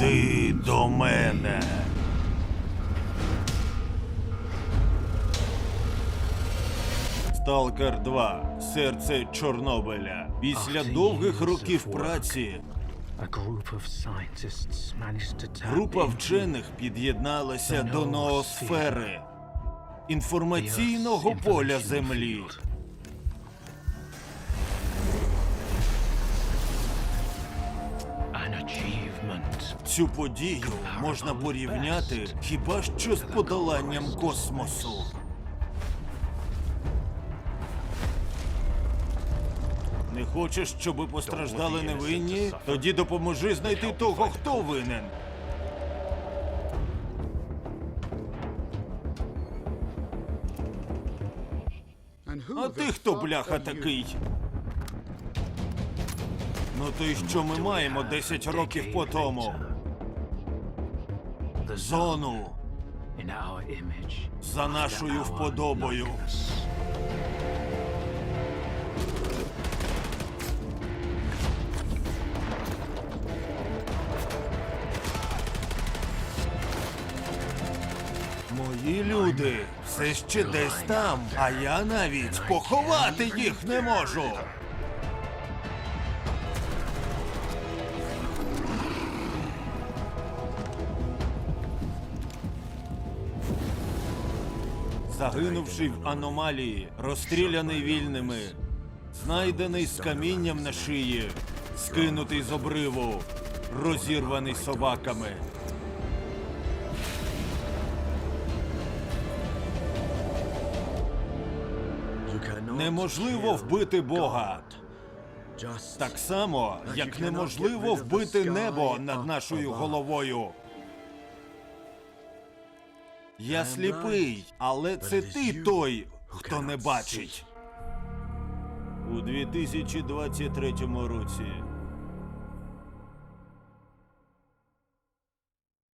Іди до мене. Сталкер 2. Серце Чорнобиля. Після довгих років праці група вчених під'єдналася до ноосфери інформаційного поля Землі. Цю подію можна порівняти хіба що з подоланням космосу. Не хочеш, щоби постраждали невинні? Тоді допоможи знайти того, хто винен. А ти хто, бляха, такий? Ну то й що ми маємо 10 років по тому? Зону за нашою вподобою. Мої люди все ще десь там, а я навіть поховати їх не можу. Загинувши в аномалії, розстріляний вільними, знайдений з камінням на шиї, скинутий з обриву, розірваний собаками. Неможливо вбити Бога. Так само, як неможливо вбити небо над нашою головою. Я сліпий, але це ти той, хто не бачить. У 2023 році